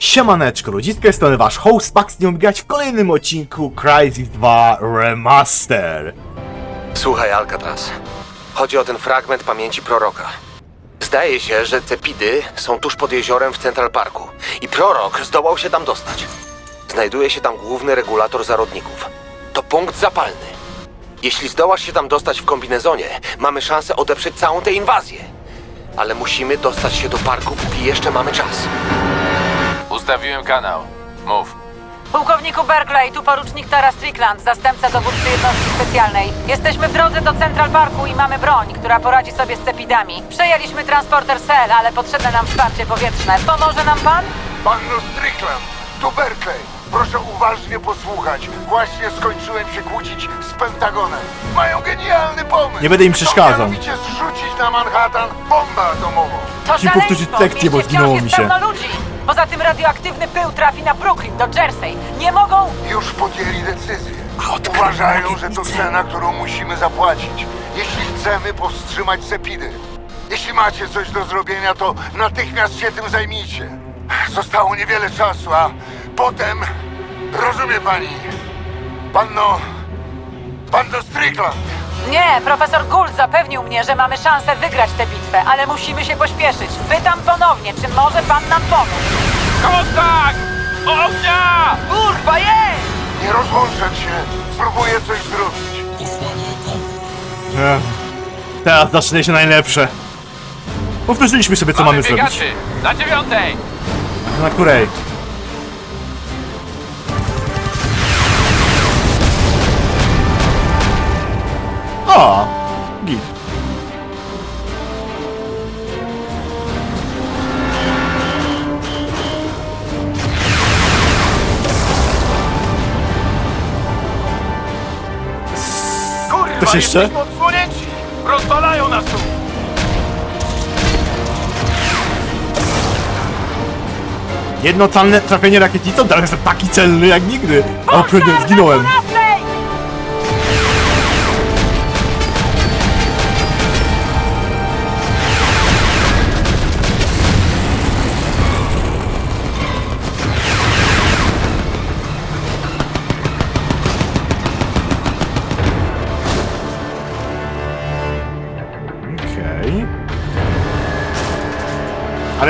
Siemaneczko, ludziska, jest to wasz host Pax, nie grać w kolejnym odcinku Crysis 2 Remaster. Słuchaj, Alcatraz. Chodzi o ten fragment pamięci proroka. Zdaje się, że cepidy są tuż pod jeziorem w Central Parku i prorok zdołał się tam dostać. Znajduje się tam główny regulator zarodników. To punkt zapalny. Jeśli zdołasz się tam dostać w kombinezonie, mamy szansę odeprzeć całą tę inwazję. Ale musimy dostać się do parku, póki jeszcze mamy czas. Ustawiłem kanał. Mów. Pułkowniku Berkeley, tu porucznik Tara Strickland, zastępca dowódcy jednostki specjalnej. Jesteśmy w drodze do Central Parku i mamy broń, która poradzi sobie z cepidami. Przejęliśmy transporter Cell, ale potrzebne nam wsparcie powietrzne. Pomoże nam pan? Panno Strickland, tu Berkeley. Proszę uważnie posłuchać. Właśnie skończyłem się kłócić z Pentagonem. Mają genialny pomysł. Nie będę im przeszkadzał. mianowicie zrzucić na Manhattan bombę atomową. To Musimy powtórzyć szaleństwo. lekcję, bo zginęło mi jest się. pełno ludzi. Poza tym radioaktywny pył trafi na Brooklyn, do Jersey. Nie mogą... Już podjęli decyzję. Uważają, że to cena, którą musimy zapłacić. Jeśli chcemy powstrzymać Cepidy. Jeśli macie coś do zrobienia, to natychmiast się tym zajmijcie. Zostało niewiele czasu, a potem... Rozumie pani? Panno... Panno Strickland! Nie, profesor Gould zapewnił mnie, że mamy szansę wygrać tę bitwę, ale musimy się pośpieszyć. Pytam ponownie, czy może pan nam pomóc? Kontakt! Ognia! Kurwa, jest! Nie rozłączać się. Spróbuję coś zrobić. Ech, teraz zacznie się najlepsze. Powtórzyliśmy sobie, co mamy zrobić. biegaczy! Na dziewiątej! Na której? O! Git. Kurwa, Ktoś jeszcze? jesteśmy odsłonięci! Rozwalają nas tu! Jedno celne trafienie rakietnicą, teraz jestem taki celny jak nigdy. O, kurde, zginąłem.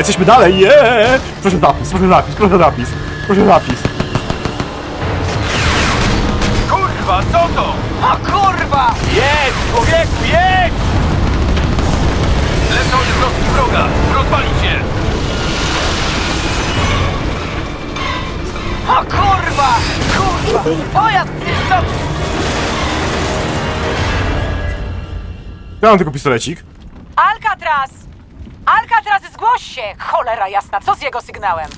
Jesteśmy dalej, yeah! Proszę zapis, proszę zapis, proszę zapis, proszę zapis. Kurwa, co to? O kurwa! Jedź, człowieku, jedź! Lecą jednostki wroga! Rozwalić je! O kurwa! Kurwa! Pojazd zniszczony! Ja mam tylko pistolecik. Alcatraz! Alcatraz, się! Cholera jasna, co z jego sygnałem?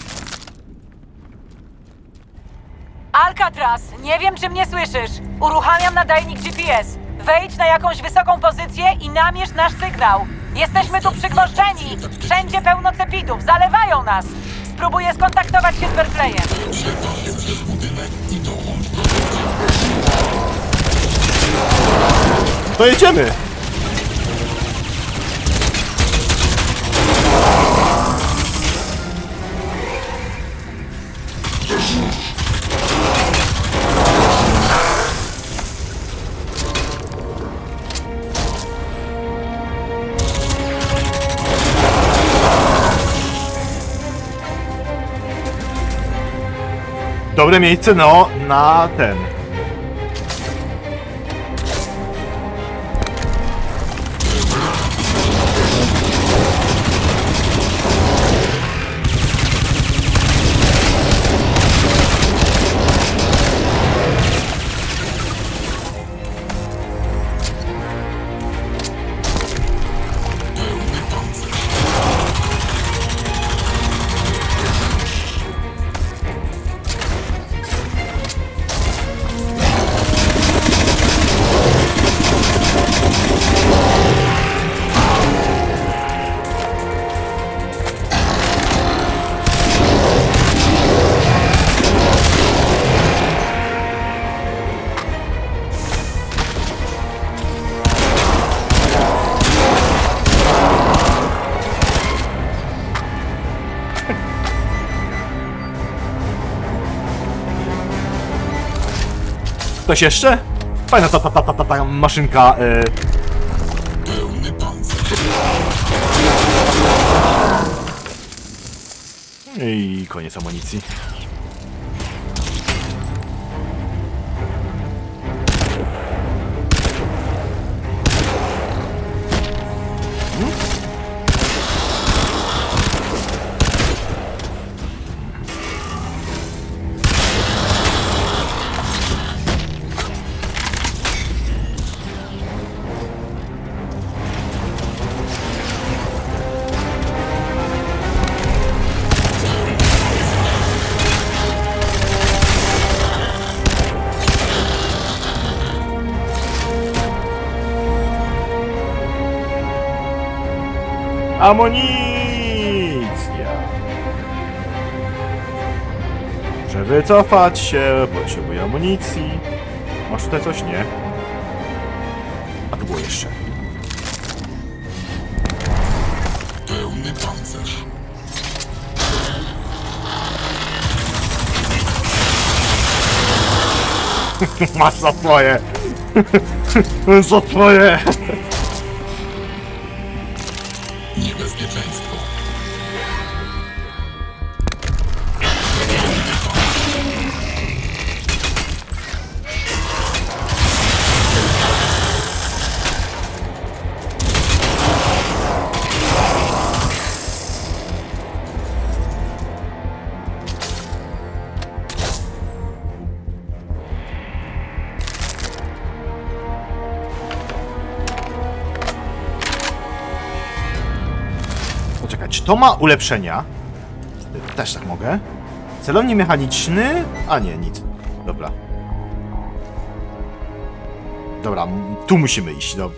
Alcatraz, nie wiem czy mnie słyszysz. Uruchamiam nadajnik GPS. Wejdź na jakąś wysoką pozycję i namierz nasz sygnał. Jesteśmy tu przygwożdżeni. Wszędzie pełno cepidów, zalewają nas. Spróbuję skontaktować się z Berkeleyem. To jedziemy! Dobre miejsce, no, na ten. Ktoś jeszcze? Fajna ta, ta, ta, ta, ta, ta maszynka. Y... I koniec amunicji. Amunicja! Muszę wycofać się, potrzebuję amunicji. Masz tutaj coś? Nie. A tu było jeszcze. Pełny pancerz. Masz za twoje! za twoje! To ma ulepszenia? Też tak mogę. Celownik mechaniczny? A nie, nic. Dobra. Dobra, tu musimy iść, do...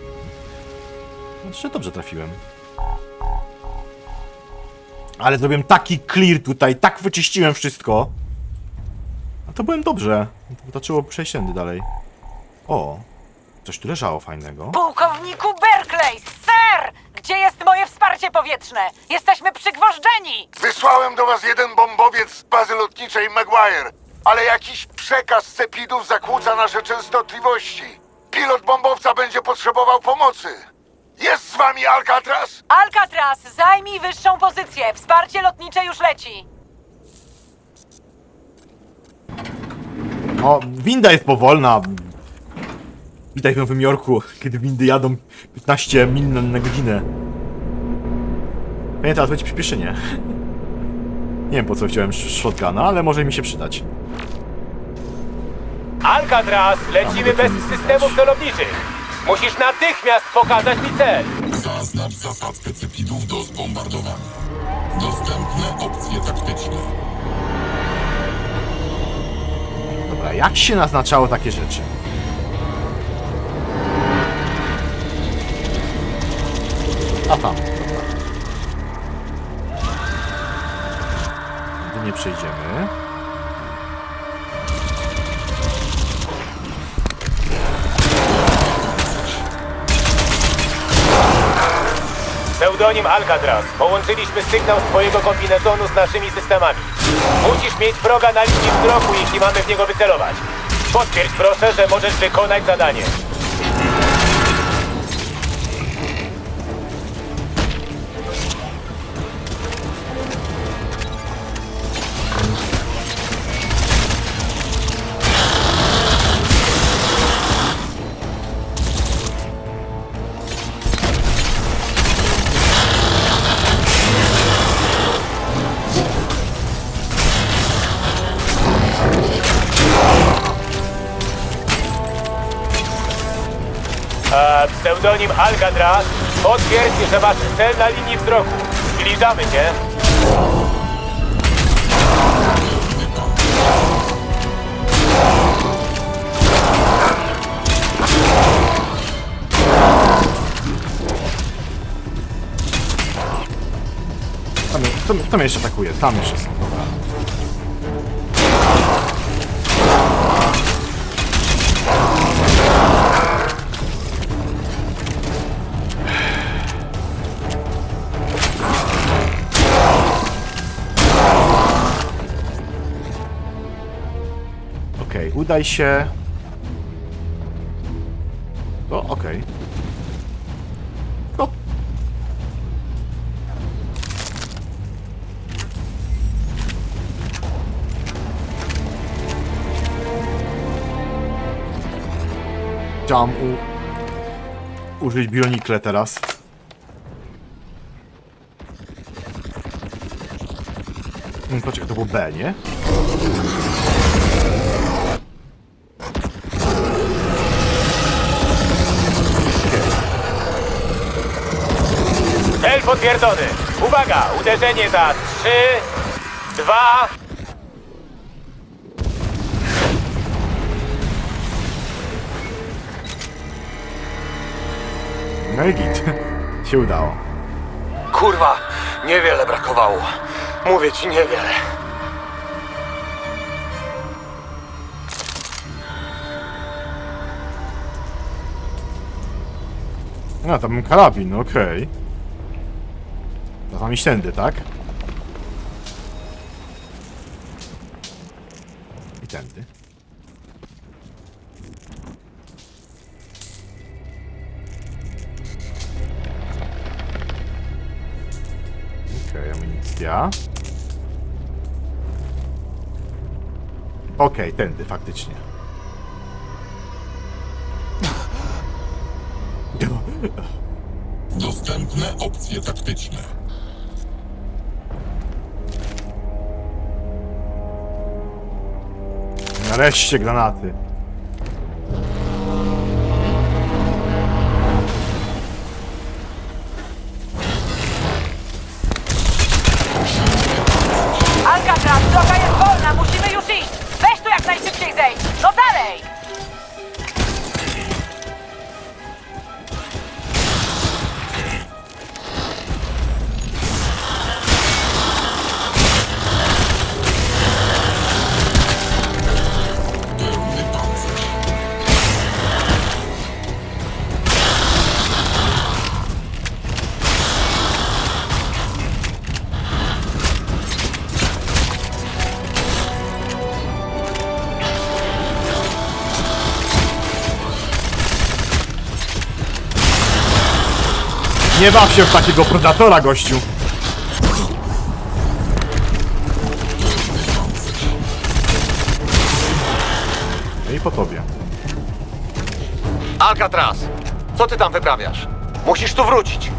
Znaczy, dobrze trafiłem. Ale zrobiłem taki clear tutaj, tak wyczyściłem wszystko. A to byłem dobrze. Wystarczyło przejść tędy dalej. O, coś tu leżało fajnego. Pułkowniku Berkeley! Gdzie jest moje wsparcie powietrzne? Jesteśmy przygwożdżeni! Wysłałem do was jeden bombowiec z bazy lotniczej Maguire, ale jakiś przekaz cepidów zakłóca nasze częstotliwości. Pilot bombowca będzie potrzebował pomocy. Jest z wami Alcatraz? Alcatraz, zajmij wyższą pozycję. Wsparcie lotnicze już leci. O, winda jest powolna. Witaj w Nowym Jorku, kiedy windy jadą 15 mil na, na godzinę. Pewnie teraz będzie przyspieszenie. Nie wiem po co chciałem sh- shotguna, ale może mi się przydać. Alcatraz, lecimy bez systemów celowniczych. Musisz natychmiast pokazać mi cel. Zaznacz zasadzkę cepidów do zbombardowania. Dostępne opcje taktyczne. Dobra, jak się naznaczało takie rzeczy? A tam, dobra. Gdy nie przejdziemy. Pseudonim Alcatraz. Połączyliśmy sygnał z twojego kombinezonu z naszymi systemami. Musisz mieć wroga na linii wzroku, jeśli mamy w niego wycelować. Potwierdź proszę, że możesz wykonać zadanie. Pseudonim Alcatraz. Potwierdź, że masz cel na linii wzroku. Zbliżamy się. Tam, tam, tam jeszcze atakuje, tam jeszcze są, Okej, udaj się To okej. No. Chciałam u... użyć bionikle teraz. Hmm, Poczekaj, to było B, nie? Potwierdzony. Uwaga, uderzenie za 3, 2, No i git. Się udało. Kurwa, niewiele brakowało. Mówię ci niewiele. No, tam karabin, no okej. Tam iść tędy, tak? I tędy. Okej, amunicja. Okej, tędy, faktycznie. Dostępne opcje taktyczne. Nareszcie granaty. Nie baw się w takiego predatora, gościu. No i po tobie. Alcatraz, co ty tam wyprawiasz? Musisz tu wrócić.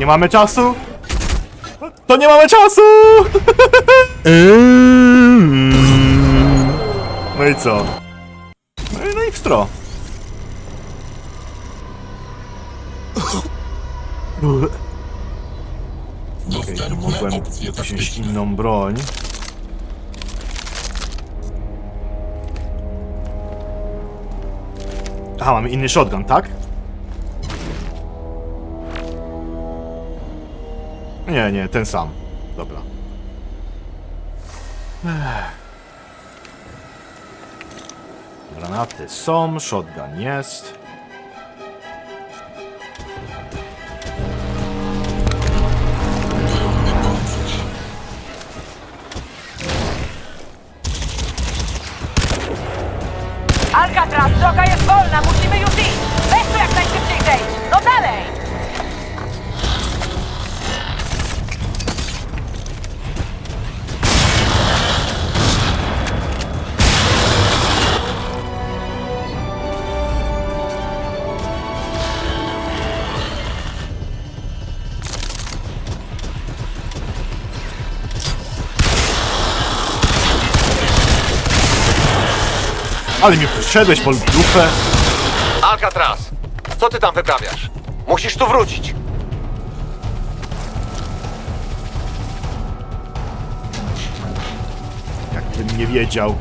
Nie mamy czasu, to nie mamy czasu! No i co? No i, no i wstro. Okej, Dostępne mogłem wziąć inną broń. Aha, mamy inny shotgun, tak? Nie, nie, ten sam. Dobra. Granaty są, shotgun jest. Alcatraz, droga jest wolna, musimy już iść! Ale mi przyszedłeś po dupę. Alcatraz, co ty tam wyprawiasz? Musisz tu wrócić. Jakbym nie wiedział.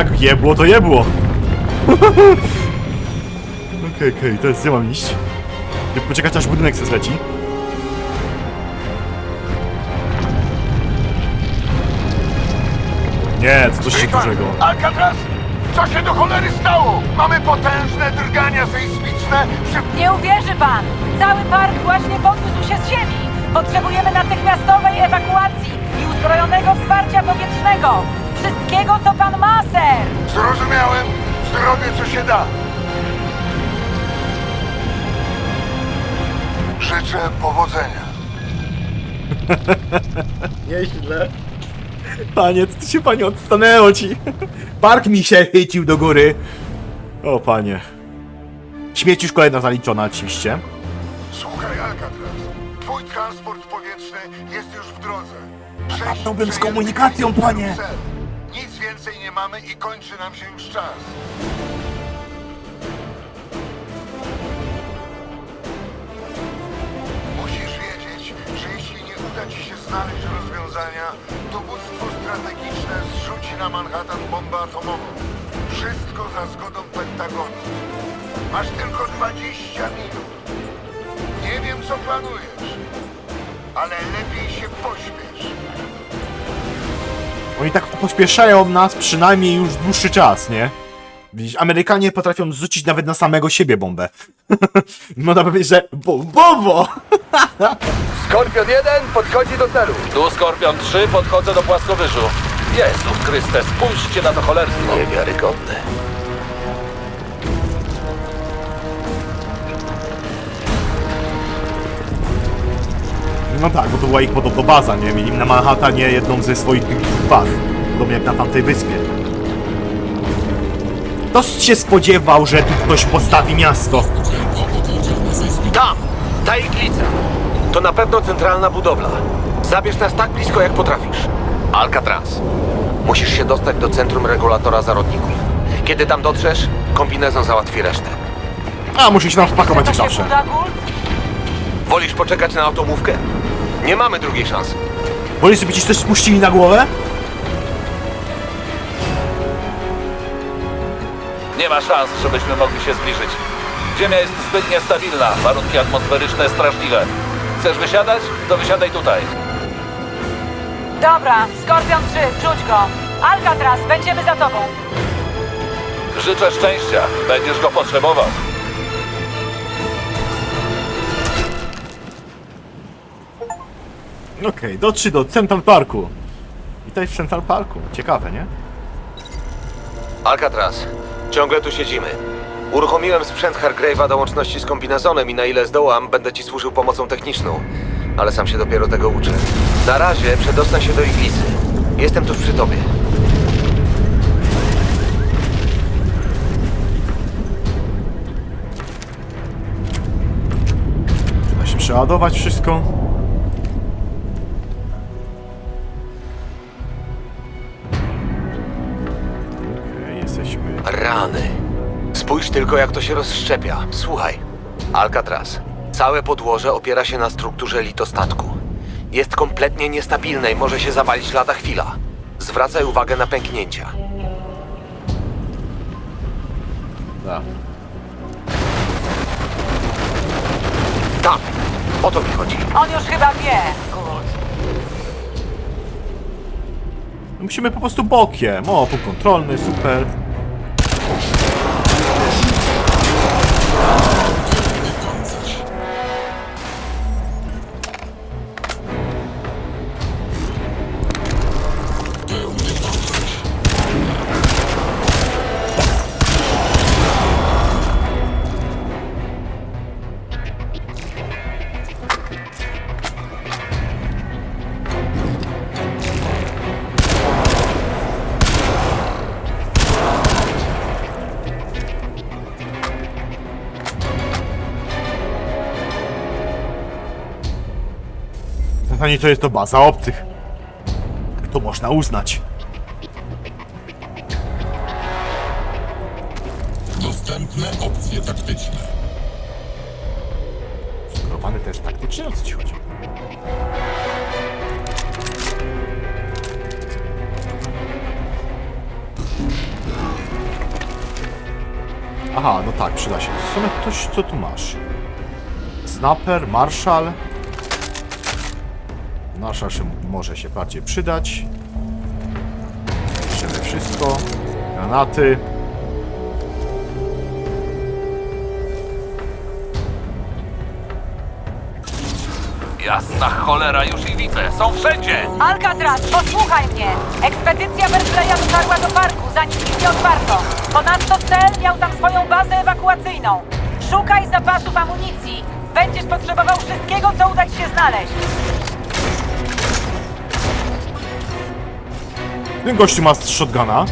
Jak jebło, to jebło! Okej, okej, to jest, gdzie mam iść? Nie poczekać aż budynek se zleci. Nie, to coś dużego. Alcatraz! Co się do cholery stało? Mamy potężne drgania sejsmiczne przy... Nie uwierzy pan! Cały park właśnie podniósł się z ziemi! Potrzebujemy natychmiastowej ewakuacji i uzbrojonego wsparcia powietrznego! Wszystkiego, co pan ma, ser! Zrozumiałem. Zrobię, co się da. Życzę powodzenia. Nieźle. Panie, co się panie odstanęło ci? Park mi się chycił do góry. O panie. Śmierć już kolejna zaliczona oczywiście. Słuchaj, Alcatraz. Twój transport powietrzny jest już w drodze. Sześć problem z komunikacją, panie. cel. Nic więcej nie mamy i kończy nam się już czas. Musisz wiedzieć, że jeśli nie uda ci się znaleźć rozwiązania, dowództwo strategiczne zrzuci na Manhattan bombę atomową. Wszystko za zgodą Pentagonu. Masz tylko 20 minut. Nie wiem, co planujesz, ale lepiej się pośpiesz. Oni tak pośpieszają nas przynajmniej już dłuższy czas, nie? Widzisz, Amerykanie potrafią zrzucić nawet na samego siebie bombę. Można powiedzieć, że bo, bobo! Skorpion 1 podchodzi do celu. Tu Skorpion 3 podchodzę do płaskowyżu. Jezu Chryste, spójrzcie na to cholerstwo. Niewiarygodne. No tak, bo to była ich podobno baza, nie? Mieli na Manhattanie jedną ze swoich baz. Podobnie jak na tamtej wyspie. Kto się spodziewał, że tu ktoś postawi miasto? Tam! Ta iglica! To na pewno centralna budowla. Zabierz nas tak blisko, jak potrafisz. Alcatraz. Musisz się dostać do centrum regulatora zarodników. Kiedy tam dotrzesz, kombinezon załatwi resztę. A, muszę się tam wpakować jak zawsze. Wolisz poczekać na automówkę? Nie mamy drugiej szansy. Wolisz, żeby ci coś spuścili na głowę? Nie ma szans, żebyśmy mogli się zbliżyć. Ziemia jest zbyt niestabilna, warunki atmosferyczne straszliwe. Chcesz wysiadać? To wysiadaj tutaj. Dobra, Skorpion 3, rzuć go! Alcatraz, będziemy za tobą! Życzę szczęścia, będziesz go potrzebował. Okej, dotrzyj do Central Parku. Witaj w Central Parku. Ciekawe, nie? Alcatraz, ciągle tu siedzimy. Uruchomiłem sprzęt Hargrave'a do łączności z kombinezonem i na ile zdołam, będę ci służył pomocą techniczną. Ale sam się dopiero tego uczę. Na razie przedostań się do iglicy. Jestem tuż przy tobie. Się przeładować wszystko. Spójrz tylko, jak to się rozszczepia. Słuchaj. Alcatraz. Całe podłoże opiera się na strukturze litostatku. Jest kompletnie niestabilne i może się zawalić lada chwila. Zwracaj uwagę na pęknięcia. Da. Tak, o to mi chodzi. On już chyba wie, Gult. Musimy po prostu bokiem. O, punkt kontrolny, super. Zasadniczo jest to baza obcych. To można uznać. Dostępne opcje taktyczne. Skorowany test taktyczny? O co ci chodzi? Aha, no tak, przyda się. W sumie coś, co tu masz? Sniper, Marshall. Się, może się bardziej przydać. Bierzemy wszystko. Granaty. Jasna cholera, już ich widzę. Są wszędzie! Alcatraz, posłuchaj mnie! Ekspedycja Berkeleya dotarła do parku, zanim ich nie otwarto. Ponadto cel miał tam swoją bazę ewakuacyjną. Szukaj zapasów amunicji. Będziesz potrzebował wszystkiego, co uda ci się znaleźć. Ten gościu ma shotguna.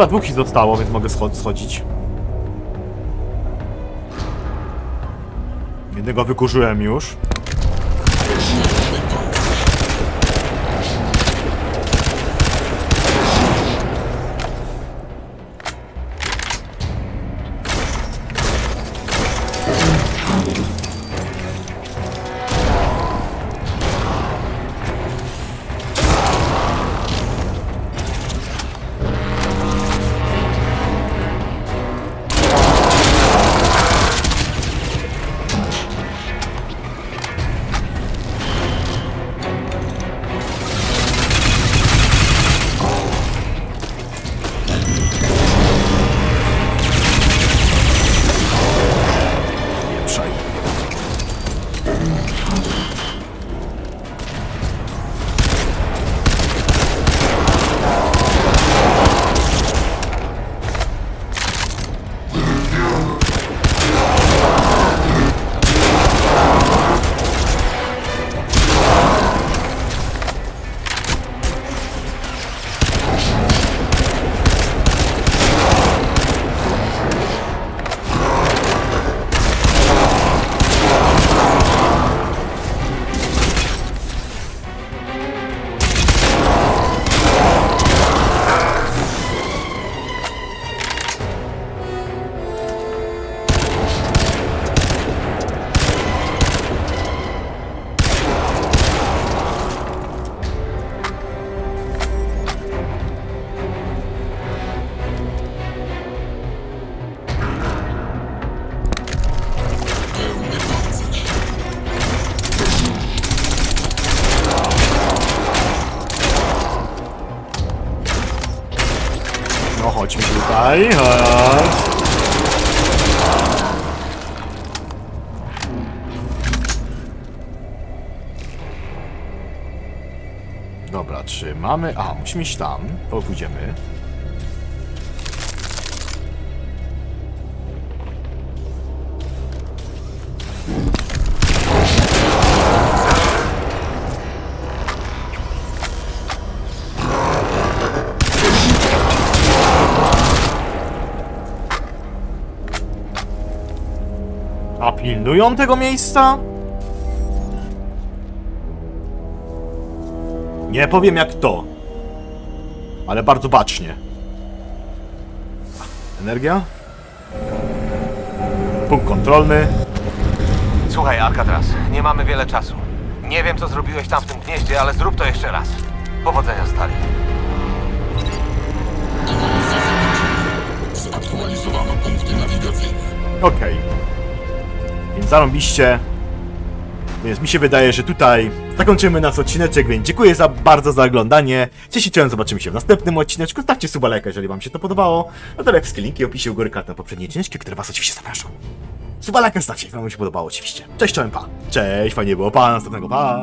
Chyba dwóch zostało, więc mogę schod schodzić. Jednego wykurzyłem już. No chodźmy tutaj, chodź. Dobra, czy mamy... A, musimy iść tam, to pójdziemy. Pilnują tego miejsca? Nie powiem jak to, ale bardzo bacznie. Energia? Punkt kontrolny. Słuchaj, Alcatraz, nie mamy wiele czasu. Nie wiem, co zrobiłeś tam w tym gnieździe, ale zrób to jeszcze raz. Powodzenia, stary. Analiza zakończona. Zaktualizowano punkty nawigacyjne. Okej. Więc zarąbiście. Więc mi się wydaje, że tutaj zakończymy nasz odcineczek, więc dziękuję za bardzo za oglądanie. I czołem, zobaczymy się w następnym odcineczku. Stawcie suba lajka, jeżeli wam się to podobało. No to wszystkie linki opisie u góry kartę poprzedniej odcineczki, które was oczywiście zapraszam. Suba lajka jak wam się podobało oczywiście. Cześć, czołem, pa. Cześć, fajnie było, pa, następnego, pa.